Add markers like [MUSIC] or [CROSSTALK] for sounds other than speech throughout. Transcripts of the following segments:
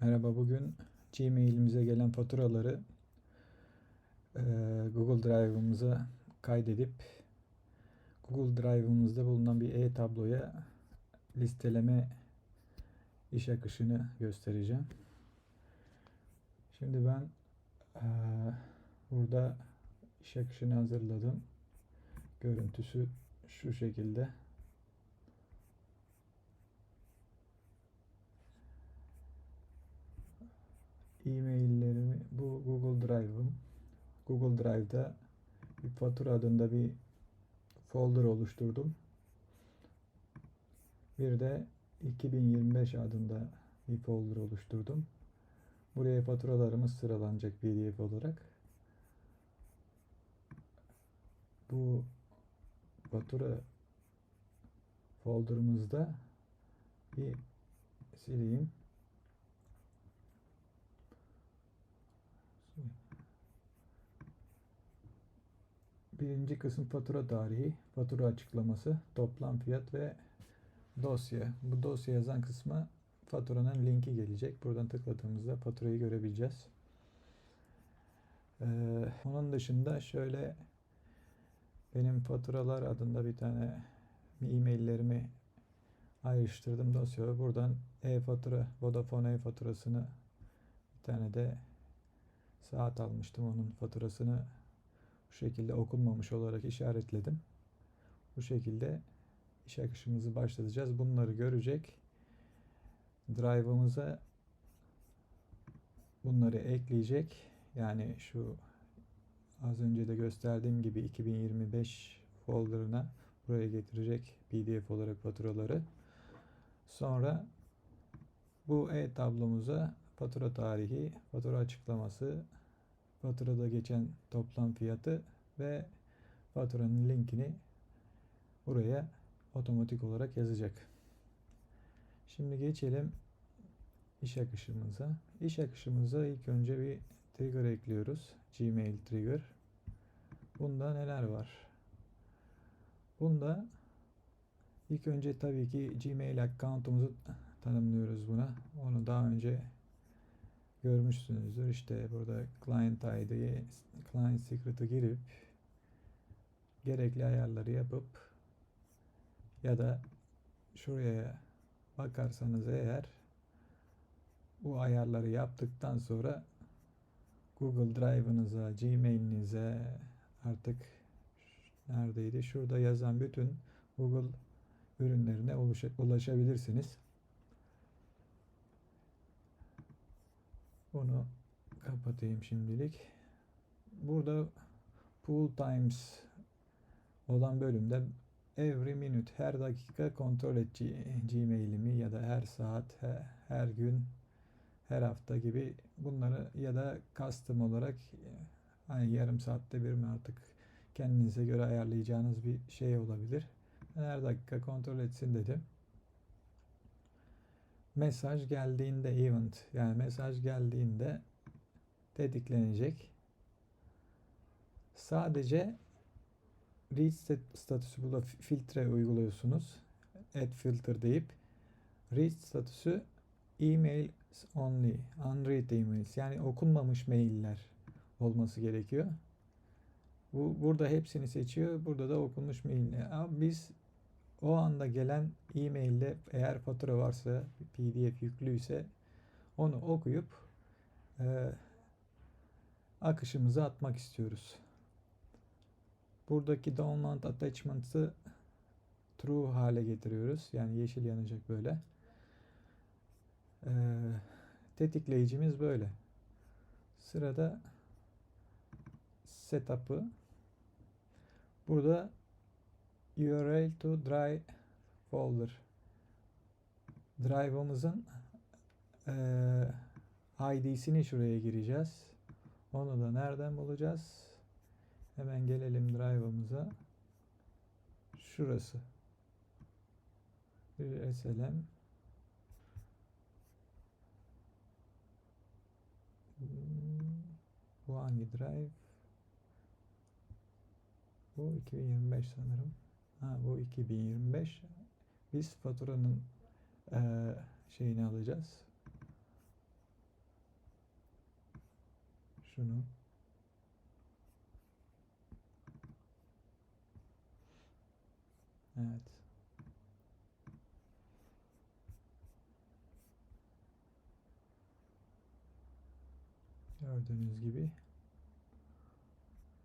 Merhaba, bugün Gmail'imize gelen faturaları eee, Google Drive'ımıza kaydedip Google Drive'ımızda bulunan bir e-tabloya listeleme iş akışını göstereceğim. Şimdi ben eee, burada iş akışını hazırladım. Görüntüsü şu şekilde. E-maillerimi bu Google Drive'ım. Google Drive'da bir fatura adında bir folder oluşturdum. Bir de 2025 adında bir folder oluşturdum. Buraya faturalarımız sıralanacak PDF olarak. Bu fatura folder'ımızda bir sileyim. Birinci kısım fatura tarihi, fatura açıklaması, toplam fiyat ve dosya. Bu dosya yazan kısma faturanın linki gelecek. Buradan tıkladığımızda faturayı görebileceğiz. Ee, onun dışında şöyle benim faturalar adında bir tane e-maillerimi ayrıştırdım dosyaya. Buradan e-fatura, Vodafone e-faturasını bir tane de saat almıştım. Onun faturasını bu şekilde okunmamış olarak işaretledim. Bu şekilde iş akışımızı başlatacağız. Bunları görecek. Drive'ımıza bunları ekleyecek. Yani şu az önce de gösterdiğim gibi 2025 folder'ına buraya getirecek PDF olarak faturaları. Sonra bu e-tablomuza fatura tarihi, fatura açıklaması, faturada geçen toplam fiyatı ve faturanın linkini buraya otomatik olarak yazacak. Şimdi geçelim iş akışımıza. İş akışımıza ilk önce bir trigger ekliyoruz. Gmail trigger. Bunda neler var? Bunda ilk önce tabii ki Gmail account'umuzu tanımlıyoruz buna. Onu daha önce görmüşsünüzdür. İşte burada client ID'ye client secret'ı girip gerekli ayarları yapıp ya da şuraya bakarsanız eğer bu ayarları yaptıktan sonra Google Drive'ınıza, Gmail'inize artık neredeydi? Şurada yazan bütün Google ürünlerine ulaşabilirsiniz. Bunu kapatayım şimdilik. Burada Pool Times olan bölümde every minute her dakika kontrol et Gmail'imi ya da her saat, her gün, her hafta gibi bunları ya da custom olarak hani yarım saatte bir mi artık kendinize göre ayarlayacağınız bir şey olabilir. Her dakika kontrol etsin dedim mesaj geldiğinde event yani mesaj geldiğinde tetiklenecek. Sadece read statüsü burada filtre uyguluyorsunuz. Add filter deyip read statüsü email only, unread emails yani okunmamış mailler olması gerekiyor. Bu burada hepsini seçiyor. Burada da okunmuş mail. Biz o anda gelen e-mailde eğer fatura varsa PDF yüklüyse onu okuyup e, akışımıza atmak istiyoruz. Buradaki download attachment'ı true hale getiriyoruz. Yani yeşil yanacak böyle. E, tetikleyicimiz böyle. Sırada setup'ı burada URL to drive folder. Drive'ımızın e, ID'sini şuraya gireceğiz. Onu da nereden bulacağız? Hemen gelelim drive'ımıza. Şurası. Bir SLM. Bu hangi drive? Bu 2025 sanırım. Ha, bu 2025. Biz faturanın e, şeyini alacağız. Şunu. Evet. Gördüğünüz gibi.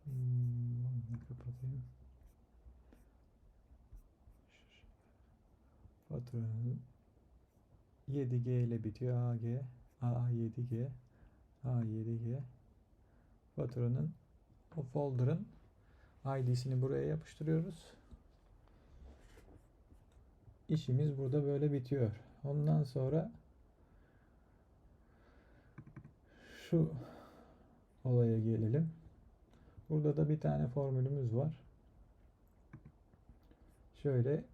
Hmm, kapatayım. Faturanın 7G ile bitiyor. AG, A7G, A7G. Faturanın o folder'ın ID'sini buraya yapıştırıyoruz. İşimiz burada böyle bitiyor. Ondan sonra şu olaya gelelim. Burada da bir tane formülümüz var. Şöyle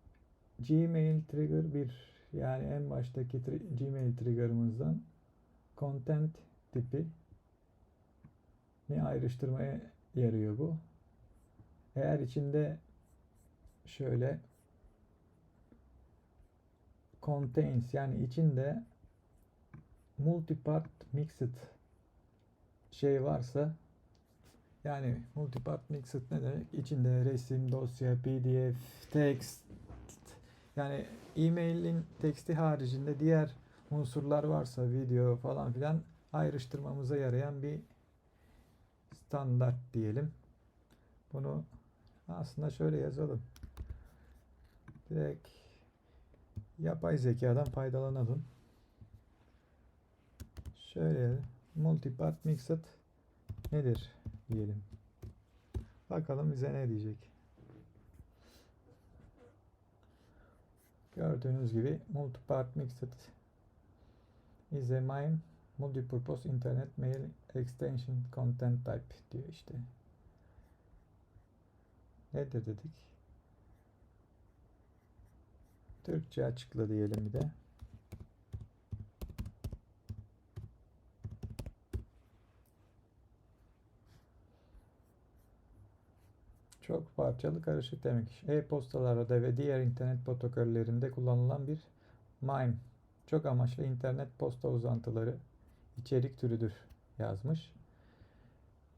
Gmail trigger 1 yani en baştaki tri- Gmail trigger'ımızdan content tipi ni ayrıştırmaya yarıyor bu. Eğer içinde şöyle contains yani içinde multipart mixed şey varsa yani multipart mixed ne demek? İçinde resim, dosya, pdf, text yani e-mail'in teksti haricinde diğer unsurlar varsa video falan filan ayrıştırmamıza yarayan bir standart diyelim. Bunu aslında şöyle yazalım. Direkt yapay zekadan faydalanalım. Şöyle multipart mixed nedir diyelim. Bakalım bize ne diyecek. Gördüğünüz gibi multipart mixed is a MIME multipurpose internet mail extension content type diyor işte. Nedir dedik? Türkçe açıkla diyelim bir de. Çok parçalı karışık demek. E-postalarda ve diğer internet protokollerinde kullanılan bir MIME. Çok amaçlı internet posta uzantıları içerik türüdür yazmış.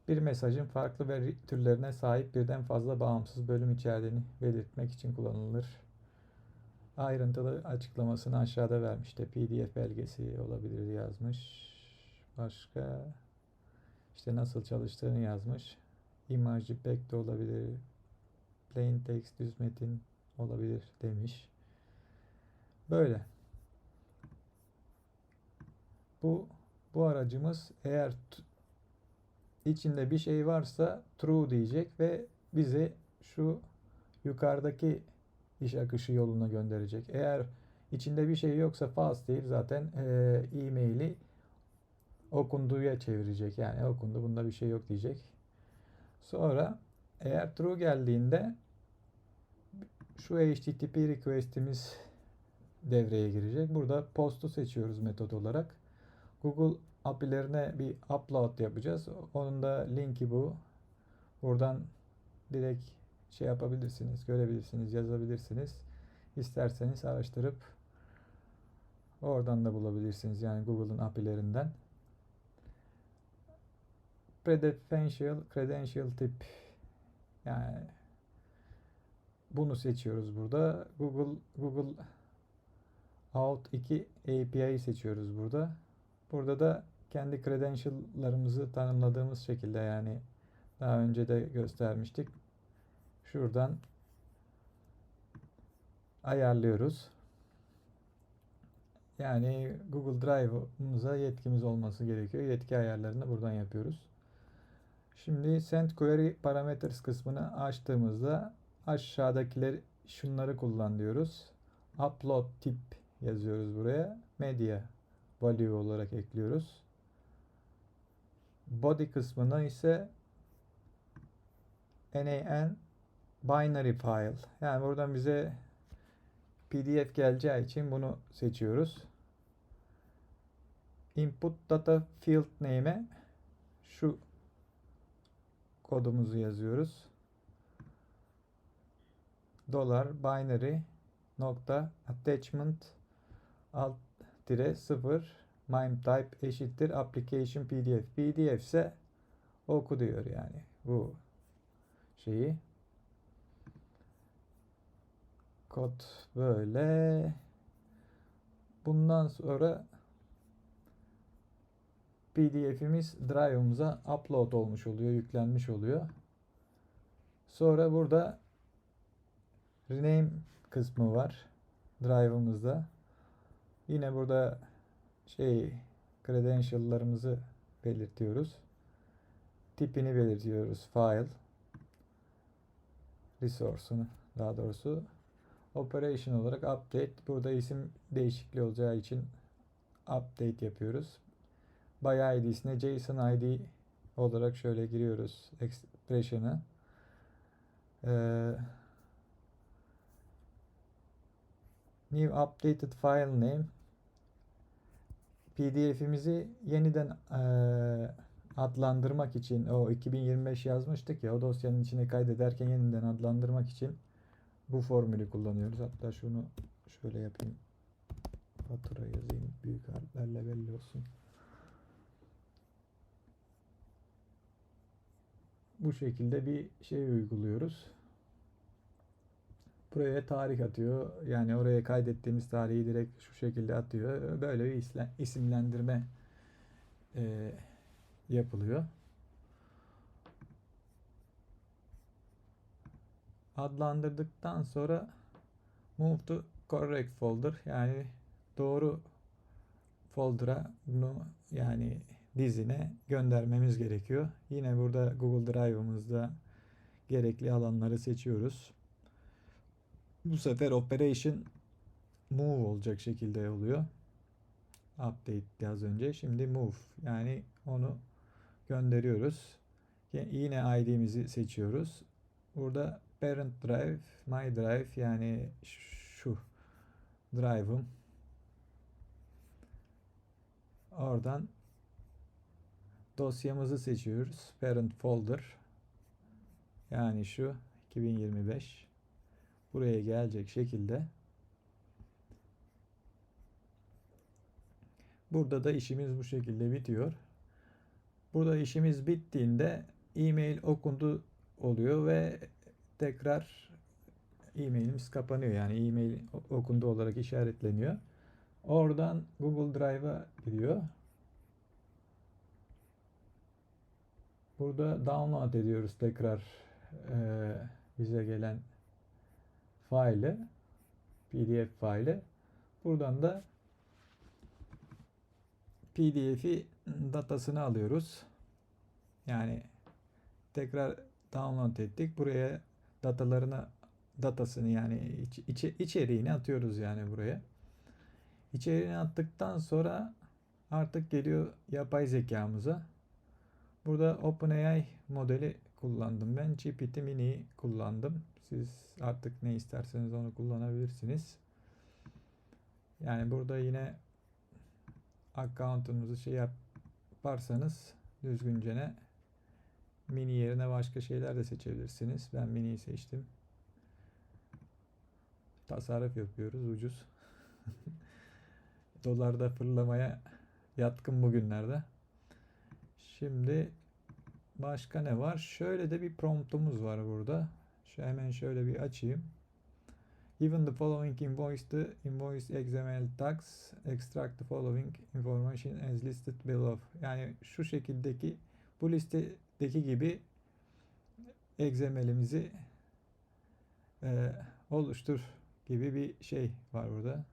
Bir mesajın farklı veri türlerine sahip birden fazla bağımsız bölüm içerdiğini belirtmek için kullanılır. Ayrıntılı açıklamasını aşağıda vermişti. PDF belgesi olabilir yazmış. Başka işte nasıl çalıştığını yazmış. Image JPEG de olabilir. Plain text düz metin olabilir demiş. Böyle. Bu bu aracımız eğer içinde bir şey varsa true diyecek ve bizi şu yukarıdaki iş akışı yoluna gönderecek. Eğer içinde bir şey yoksa false deyip zaten e-maili okunduya çevirecek. Yani okundu bunda bir şey yok diyecek. Sonra eğer true geldiğinde şu HTTP request'imiz devreye girecek. Burada post'u seçiyoruz metot olarak. Google API'lerine bir upload yapacağız. Onun da linki bu. Buradan direkt şey yapabilirsiniz, görebilirsiniz, yazabilirsiniz. İsterseniz araştırıp oradan da bulabilirsiniz. Yani Google'ın API'lerinden. Predefential credential tip yani bunu seçiyoruz burada. Google Google Out 2 API'yi seçiyoruz burada. Burada da kendi credential'larımızı tanımladığımız şekilde yani daha önce de göstermiştik. Şuradan ayarlıyoruz. Yani Google Drive'ımıza yetkimiz olması gerekiyor. Yetki ayarlarını buradan yapıyoruz. Şimdi Send Query Parameters kısmını açtığımızda aşağıdakileri şunları kullan diyoruz. Upload tip yazıyoruz buraya. Media value olarak ekliyoruz. Body kısmına ise NAN binary file. Yani buradan bize PDF geleceği için bunu seçiyoruz. Input data field name'e şu kodumuzu yazıyoruz. Dolar binary nokta attachment alt dire 0 mime type eşittir application pdf. pdf ise oku diyor yani bu şeyi. Kod böyle. Bundan sonra PDF'imiz Drive'ımıza upload olmuş oluyor, yüklenmiş oluyor. Sonra burada rename kısmı var Drive'ımızda. Yine burada şey credential'larımızı belirtiyoruz. Tipini belirtiyoruz. File resource'unu daha doğrusu operation olarak update. Burada isim değişikliği olacağı için update yapıyoruz. By ID'sine JSON ID olarak şöyle giriyoruz expression'ı. Ee, new updated file name PDF'imizi yeniden eee, adlandırmak için o 2025 yazmıştık ya o dosyanın içine kaydederken yeniden adlandırmak için bu formülü kullanıyoruz. Hatta şunu şöyle yapayım. Fatura yazayım. Büyük harflerle belli olsun. Bu şekilde bir şey uyguluyoruz. Buraya tarih atıyor. Yani oraya kaydettiğimiz tarihi direkt şu şekilde atıyor. Böyle bir isimlendirme e, yapılıyor. Adlandırdıktan sonra move to correct folder yani doğru folder'a bunu yani dizine göndermemiz gerekiyor. Yine burada Google Drive'ımızda gerekli alanları seçiyoruz. Bu sefer operation move olacak şekilde oluyor. Update az önce. Şimdi move. Yani onu gönderiyoruz. Yine ID'mizi seçiyoruz. Burada parent drive, my drive yani şu drive'ım. Oradan dosyamızı seçiyoruz. Parent folder. Yani şu 2025 buraya gelecek şekilde burada da işimiz bu şekilde bitiyor. Burada işimiz bittiğinde e-mail okundu oluyor ve tekrar e-mailimiz kapanıyor. Yani e-mail okundu olarak işaretleniyor. Oradan Google Drive'a gidiyor. Burada download ediyoruz tekrar eee, bize gelen faili, PDF faili. Buradan da PDF'i datasını alıyoruz. Yani tekrar download ettik. Buraya datalarını datasını yani iç, içe- içeriğini atıyoruz yani buraya. İçeriğini attıktan sonra artık geliyor yapay zekamıza. Burada OpenAI modeli kullandım. Ben GPT Mini'yi kullandım. Siz artık ne isterseniz onu kullanabilirsiniz. Yani burada yine account'unuzu şey yaparsanız düzgünce ne mini yerine başka şeyler de seçebilirsiniz. Ben mini'yi seçtim. Tasarruf yapıyoruz ucuz. [LAUGHS] Dolarda fırlamaya yatkın bugünlerde. Şimdi başka ne var? Şöyle de bir promptumuz var burada. Şu hemen şöyle bir açayım. Even the following invoice the invoice XML tags extract the following information as listed below. Yani şu şekildeki bu listedeki gibi XML'imizi e, oluştur gibi bir şey var burada.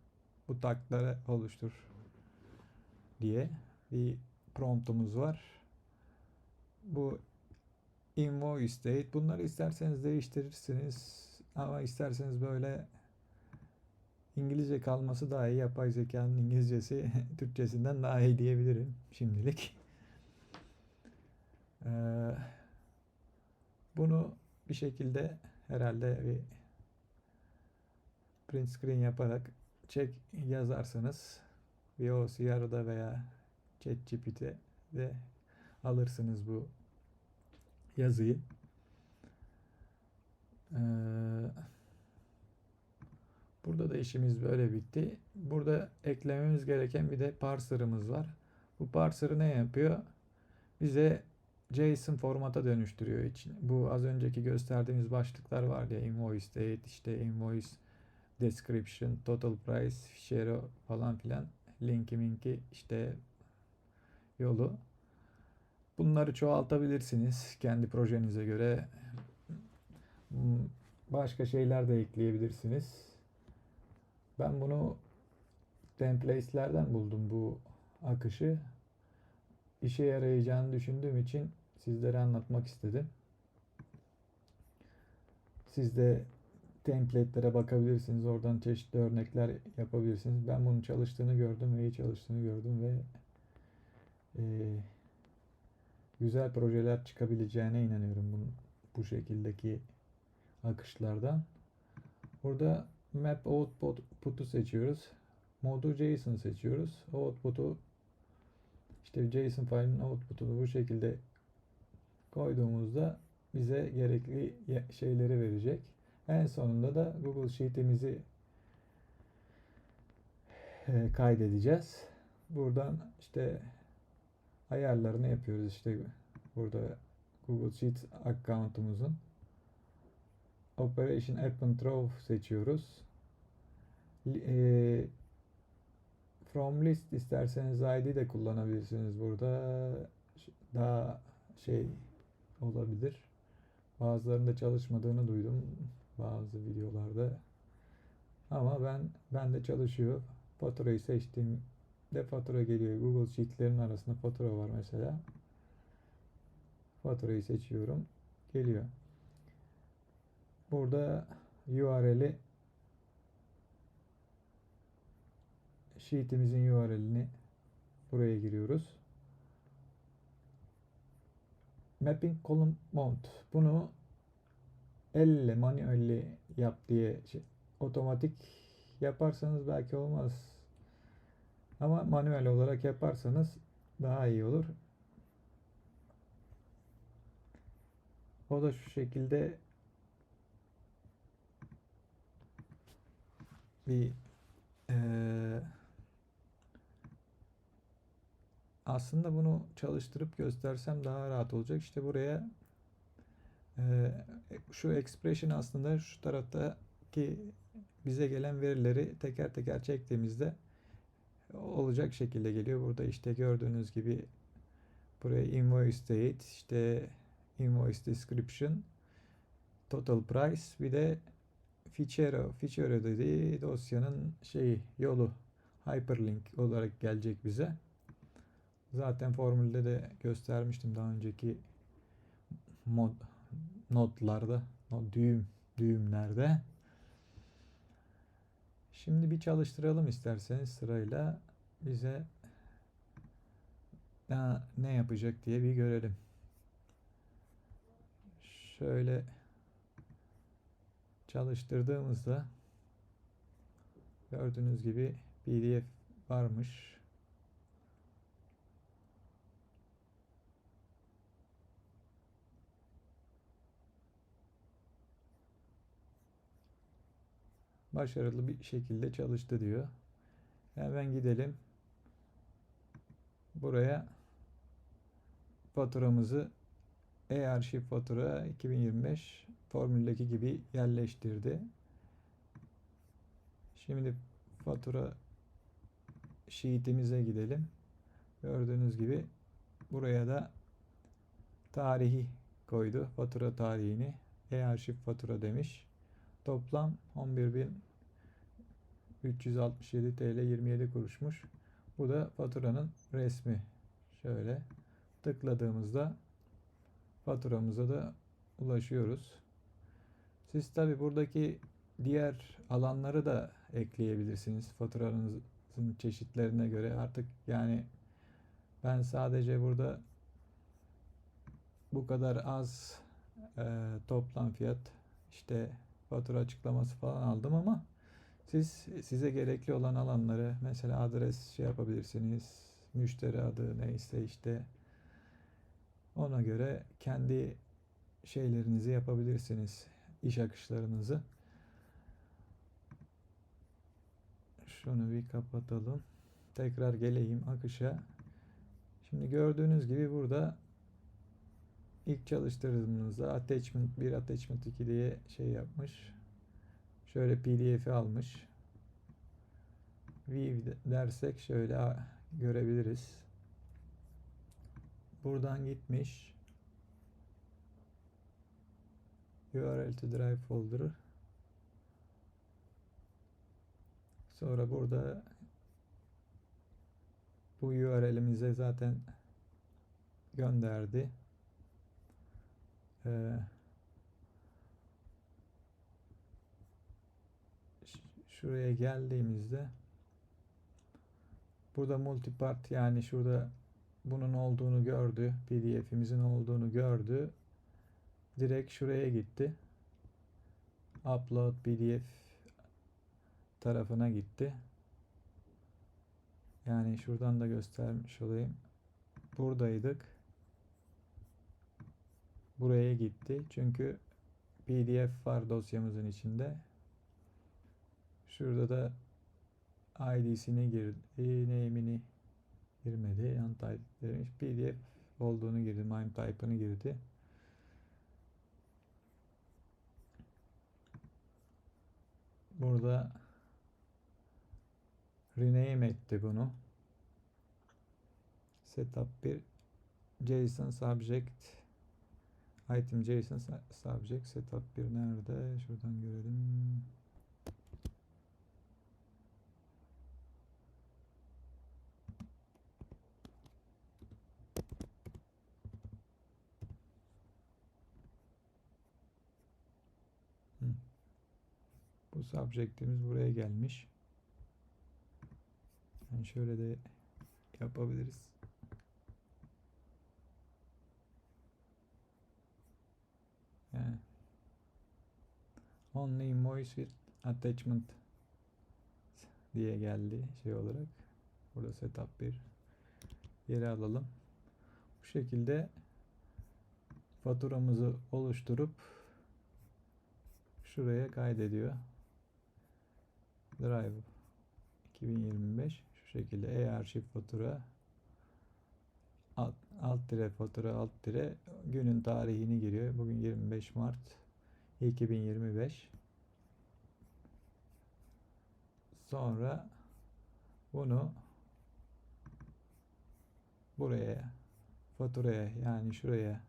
Bu tagları oluştur diye bir promptumuz var. Bu invoice date bunları isterseniz değiştirirsiniz ama isterseniz böyle İngilizce kalması daha iyi. Yapay zekanın İngilizcesi [LAUGHS] Türkçesinden daha iyi diyebilirim şimdilik. Ee, bunu bir şekilde herhalde bir print screen yaparak check yazarsanız VOCR'da veya ChatGPT'de alırsınız bu yazıyı. Ee, burada da işimiz böyle bitti. Burada eklememiz gereken bir de parser'ımız var. Bu parser ne yapıyor? Bize JSON formata dönüştürüyor için. Bu az önceki gösterdiğimiz başlıklar var ya invoice date, işte invoice description, total price, share falan filan linki minki işte yolu. Bunları çoğaltabilirsiniz kendi projenize göre. Hmm, Başka şeyler de ekleyebilirsiniz. Ben bunu templates'lerden buldum bu akışı. İşe yarayacağını düşündüğüm için sizlere anlatmak istedim. Siz de template'lere bakabilirsiniz. Oradan çeşitli örnekler yapabilirsiniz. Ben bunun çalıştığını gördüm ve iyi çalıştığını gördüm ve eee, güzel projeler çıkabileceğine inanıyorum bunun, bu şekildeki akışlardan. Burada map output'u seçiyoruz. Modu JSON seçiyoruz. Output'u işte JSON file'in output'unu bu şekilde koyduğumuzda bize gerekli şeyleri verecek. En sonunda da Google Sheet'imizi e, kaydedeceğiz. Buradan işte ayarlarını yapıyoruz. İşte burada Google Sheet account'umuzun Operation App Throw seçiyoruz. E, From list isterseniz ID de kullanabilirsiniz burada. Daha şey olabilir. Bazılarında çalışmadığını duydum bazı videolarda. Ama ben ben de çalışıyor. Faturayı seçtiğimde fatura geliyor. Google Sheet'lerin arasında fatura var mesela. Faturayı seçiyorum. Geliyor. Burada URL'i Sheet'imizin URL'ini buraya giriyoruz. Mapping column mount. Bunu elle manuelli yap diye şey- otomatik yaparsanız belki olmaz. Ama manuel olarak yaparsanız daha iyi olur. O da şu şekilde bir eee, aslında bunu çalıştırıp göstersem daha rahat olacak. İşte buraya eee, şu expression aslında şu taraftaki bize gelen verileri teker teker çektiğimizde olacak şekilde geliyor. Burada işte gördüğünüz gibi buraya invoice date, işte invoice description, total price bir de Fichero, Fichero dediği dosyanın şeyi, yolu hyperlink olarak gelecek bize. Zaten formülde de göstermiştim daha önceki mod notlarda, o düğüm düğümlerde. Şimdi bir çalıştıralım isterseniz sırayla bize daha ne yapacak diye bir görelim. Şöyle çalıştırdığımızda gördüğünüz gibi PDF varmış. Başarılı bir şekilde çalıştı diyor. Hemen gidelim. Buraya faturamızı e-arşiv fatura 2025 formüldeki gibi yerleştirdi. Şimdi fatura sheet'imize gidelim. Gördüğünüz gibi buraya da tarihi koydu. Fatura tarihini e-arşiv fatura demiş. Toplam 11.367 TL 27 kuruşmuş. Bu da faturanın resmi. Şöyle tıkladığımızda faturamıza da ulaşıyoruz. Siz tabi buradaki diğer alanları da ekleyebilirsiniz faturanızın çeşitlerine göre. Artık yani ben sadece burada bu kadar az e, toplam fiyat işte fatura açıklaması falan aldım ama siz size gerekli olan alanları mesela adres şey yapabilirsiniz. Müşteri adı neyse işte ona göre kendi şeylerinizi yapabilirsiniz. iş akışlarınızı. Şunu bir kapatalım. Tekrar geleyim akışa. Şimdi gördüğünüz gibi burada ilk çalıştırdığımızda attachment 1 attachment 2 diye şey yapmış. Şöyle pdf'i almış. View dersek şöyle görebiliriz. Buradan gitmiş. URL to drive folder. Sonra burada bu URL'imize zaten gönderdi. Ee, şuraya geldiğimizde burada multipart yani şurada bunun olduğunu gördü. PDF'imizin olduğunu gördü. Direkt şuraya gitti. Upload PDF tarafına gitti. Yani şuradan da göstermiş olayım. Buradaydık. Buraya gitti. Çünkü PDF var dosyamızın içinde. Şurada da ID'sini girdi. Name'ini girmedi. Untitled demiş. PDF olduğunu girdi. MIME type'ını girdi. Burada rename etti bunu. Setup bir JSON subject item JSON su- subject setup bir nerede? Şuradan görelim. Bu subject'imiz buraya gelmiş. Yani şöyle de yapabiliriz. Yani only invoice with attachment diye geldi şey olarak. Burada setup bir yere alalım. Bu şekilde faturamızı oluşturup şuraya kaydediyor. Drive 2025 şu şekilde e-arşiv fatura alt, alt dire fatura alt dire günün tarihini giriyor. Bugün 25 Mart 2025. Sonra bunu buraya faturaya yani şuraya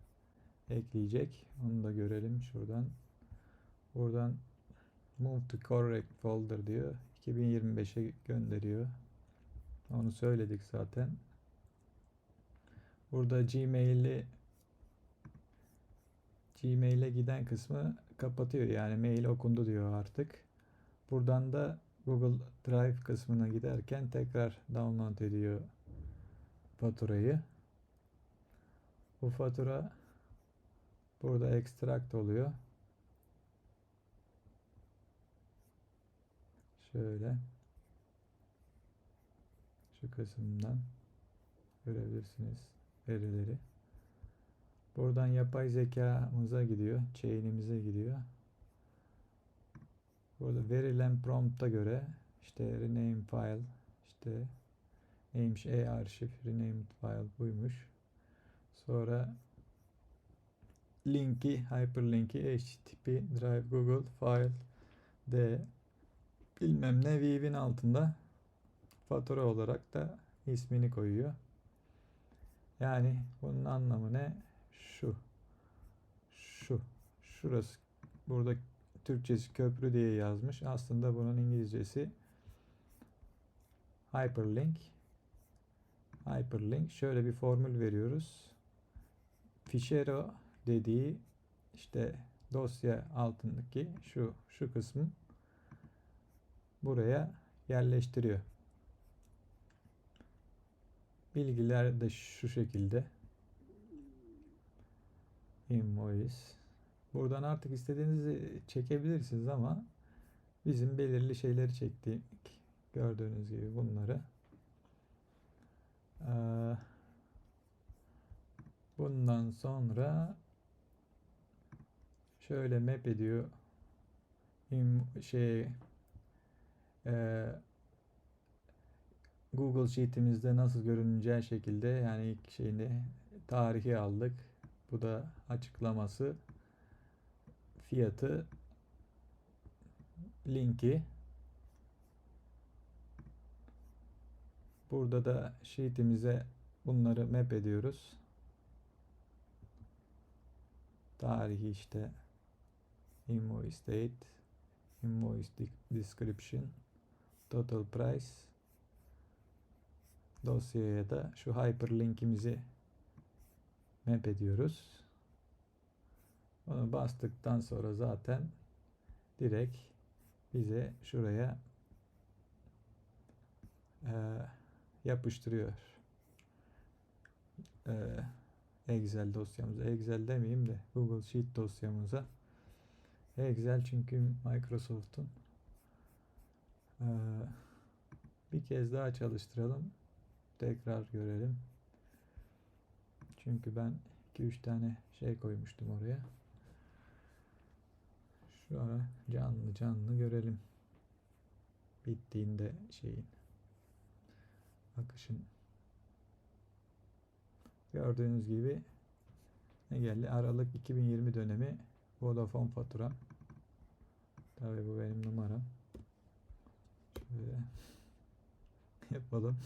ekleyecek. Onu da görelim şuradan. Buradan move to correct folder diyor. 2025'e gönderiyor. Onu söyledik zaten. Burada Gmail'i Gmail'e giden kısmı kapatıyor. Yani mail okundu diyor artık. Buradan da Google Drive kısmına giderken tekrar download ediyor faturayı. Bu fatura burada extract oluyor. Şöyle şu kısımdan görebilirsiniz verileri. Buradan yapay zekamıza gidiyor. Chain'imize gidiyor. Burada verilen prompta göre işte rename file işte neymiş e-arşiv rename file buymuş. Sonra linki hyperlinki http drive google file d bilmem ne Vive'in altında fatura olarak da ismini koyuyor. Yani bunun anlamı ne? Şu. Şu. Şurası. Burada Türkçesi köprü diye yazmış. Aslında bunun İngilizcesi hyperlink. Hyperlink. Şöyle bir formül veriyoruz. Fichero dediği işte dosya altındaki şu şu kısmı buraya yerleştiriyor. Bilgiler de şu şekilde. Invoice. Buradan artık istediğinizi çekebilirsiniz ama bizim belirli şeyleri çektik. Gördüğünüz gibi bunları. Ee, bundan sonra şöyle map ediyor. Şey e, Google Sheet'imizde nasıl görüneceği şekilde yani ilk şeyini tarihi aldık. Bu da açıklaması, fiyatı, linki. Burada da sheet'imize bunları map ediyoruz. Tarihi işte invoice date, invoice de- description, total price. Dosyaya da şu hyperlinkimizi map ediyoruz. Onu bastıktan sonra zaten direkt bize şuraya eee, yapıştırıyor. Eee, Excel dosyamıza. Excel demeyeyim de Google Sheet dosyamıza. Excel çünkü Microsoft'un. Eee, bir kez daha çalıştıralım. Tekrar görelim. Çünkü ben 2-3 tane şey koymuştum oraya. Şu ara canlı canlı görelim. Bittiğinde şeyin akışın gördüğünüz gibi ne geldi? Aralık 2020 dönemi Vodafone faturam. Tabii bu benim numaram. Şöyle [LAUGHS] yapalım.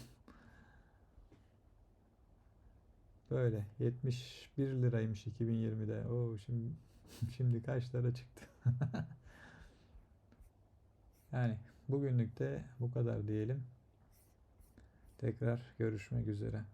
Böyle 71 liraymış 2020'de. Oo şimdi [LAUGHS] şimdi kaç lira çıktı? [LAUGHS] Yani bugünlük de bu kadar diyelim. Tekrar görüşmek üzere.